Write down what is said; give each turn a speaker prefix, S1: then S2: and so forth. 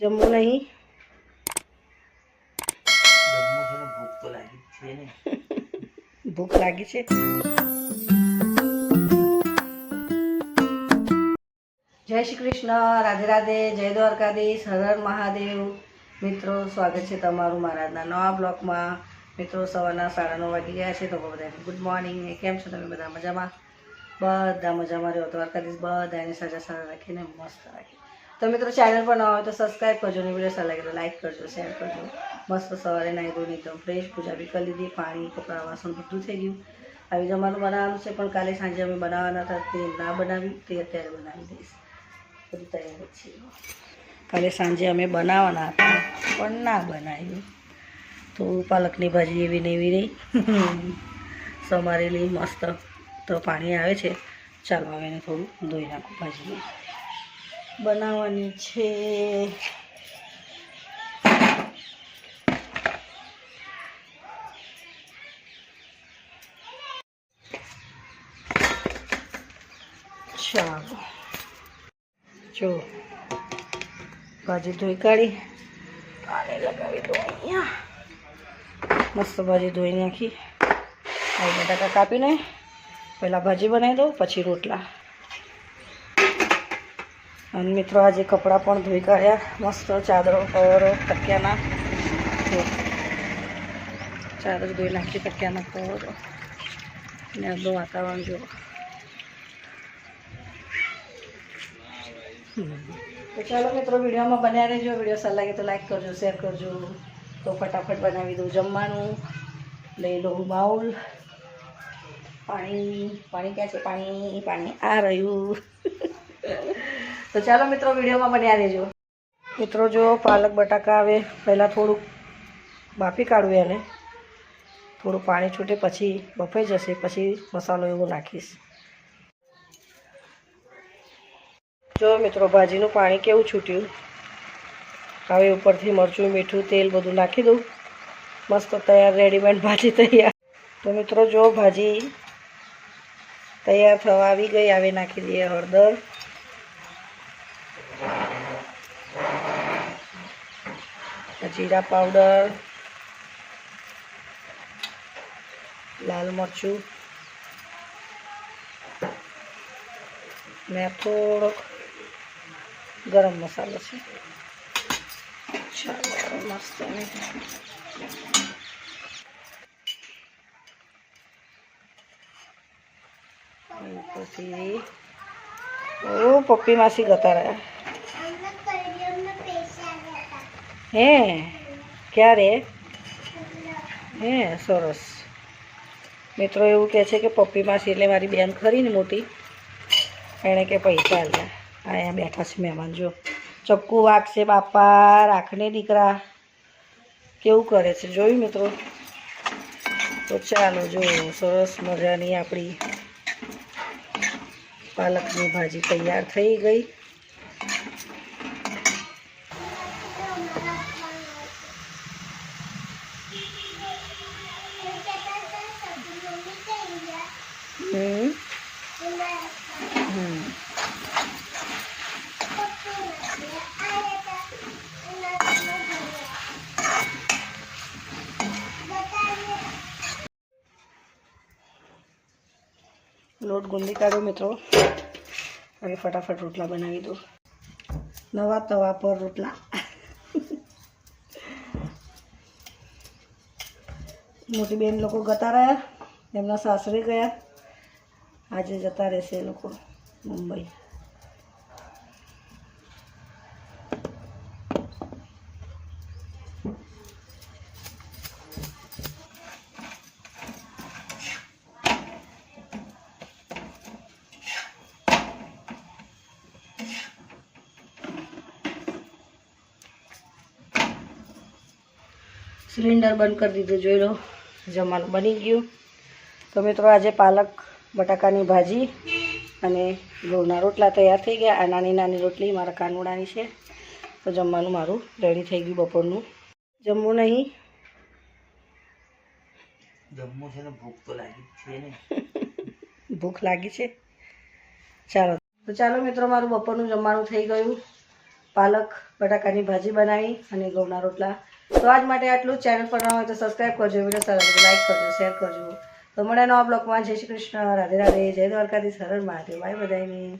S1: જમવું નહીં?
S2: ભૂખ તો લાગી છે ને.
S1: ભૂખ લાગી છે. જય શ્રી કૃષ્ણ રાધે રાધે જય દ્વારકાધીશ હર હર મહાદેવ. મિત્રો સ્વાગત છે તમારું મારા નવા બ્લોગમાં. મિત્રો સવારના સાડા નવ વાગી ગયા છે તો બધાને ગુડ મોર્નિંગ કેમ છો તમે? બધા મજામાં? બધા મજામાં રહ્યો. દ્વારકાધીશ બધાને સાજા સારા રાખીને મસ્ત રાખી તો મિત્રો ચેનલ પર ન હોય તો સબસ્ક્રાઈબ કરજો ને વીડિયો સારા લાગે તો લાઈક કરજો શેર કરજો. મસ્ત સવારે નાહી નહીં એકદમ ફ્રેશ પૂજા બી કરી દીધી પાણી, કપડાં, વાસણ બધું થઈ ગયું. આવી જમવાનું બનાવવાનું છે, પણ કાલે સાંજે અમે બનાવવાના હતા, તે ના બનાવ્યું તે અત્યારે બનાવી દઈશ. બધું તૈયાર છે. કાલે સાંજે અમે બનાવવાના હતા, પણ ના બનાવ્યું. તો પાલકની ભાજી એવી ને એવી રહી. સમારેલી મસ્ત. તો પાણી આવે છે. ચાલો હવે એને થોડું ધોઈ નાખું ભાજી બનાવવાની છે. ચાલો. જો, ભાજી ધોઈ કાઢી. પાણી લગાવી દો અહીંયા. મસ્ત ભાજી ધોઈ નાખી. આ બટાકા કાપીને પહેલાં ભાજી બનાવી દો પછી રોટલા. અને મિત્રો આજે કપડાં પણ ધોઈ કાઢ્યા. મસ્ત ચાદરો, કવરો, તકિયાના. ચાદર ધોઈ નાખી, તકિયાના કવરો. અને આપણું વાતાવરણ જો તો ચાલો મિત્રો, વિડીયોમાં બન્યા રહેજો. વીડિયો સારા લાગે તો લાઈક કરજો, શેર કરજો. તો ફટાફટ બનાવી દઉં જમવાનું. લઈ લઉં બાઉલ. પાણી પાણી ક્યાં છે? પાણી પાણી. આ રહ્યું. તો ચાલો મિત્રો, વિડીયોમાં બન્યા રહેજો. મિત્રો, જો પાલક બટાકા આવે, પહેલાં થોડુંક બાફી કાઢવું એને. થોડું પાણી છૂટે પછી બફાઈ જશે, પછી મસાલો એવો નાખીશ. જો મિત્રો, ભાજીનું પાણી કેવું છૂટ્યું? હવે ઉપરથી મરચું, મીઠું, તેલ બધું નાખી દઉં. મસ્ત તૈયાર, રેડીમેડ ભાજી તૈયાર. તો મિત્રો, જો ભાજી તૈયાર થવા આવી ગઈ, આવે નાખી દઈએ હળદર. જીરા પાવડર, લાલ મરચું, ને થોડોક ગરમ મસાલો છે. ચાલો મસ્ત પછી ઓ, પપ્પી માસી ગતા રહ્યા. હે, ક્યારે? હે, સરસ. મિત્રો એવું કહે છે કે પપ્પી માસી એટલે મારી બેન ખરી ને મોટી. એણે કે પૈસા આલ્યા. અહીંયા બેઠા છે મહેમાન, જો. ચક્કુ વાગશે બાપા, રાખને દીકરા. કેવું કરે છે? જોયું મિત્રો? તો ચાલો, જો, સરસ મજાની આપણી પાલકની ભાજી તૈયાર થઈ ગઈ. લોટ ગુંદી કાઢો મિત્રો. હવે ફટાફટ રોટલા બનાવી દો નવા તવા પર રોટલા. મોટી બેન લોકો ગતા રહ્યા. એમના સાસરે ગયા. આજે જતા રહેશે એ લોકો મુંબઈ. સિલિન્ડર બંધ કરી દીધું જોઈ લો. જમવાનું બની ગયું. તો મિત્રો આજે પાલક બટાકાની ભાજી અને ઘઉંના રોટલા તૈયાર થઈ ગયા. આ નાની નાની રોટલી મારા કાનુડાની છે. તો જમવાનું મારું રેડી થઈ ગયું બપોરનું. જમવું નહીં?
S2: જમવું છે ને ભૂખ તો લાગી છે ને.
S1: ભૂખ લાગી છે? ચાલો. તો ચાલો મિત્રો મારું બપોરનું જમવાનું થઈ ગયું. પાલક બટાકાની ભાજી બનાવી અને ઘઉંના રોટલા તો આજ માટે આટલું ચેનલ પર ન હોય તો સબસ્ક્રાઈબ કરજો વીડિયો સારા લાગે લાઈક કરજો શેર કરજો. તો મળે નવા બ્લોગમાં જય શ્રી કૃષ્ણ. રાધે રાધે. જય દ્વારકાધીશ. સરળ હર મહાદેવ. બાય બધાને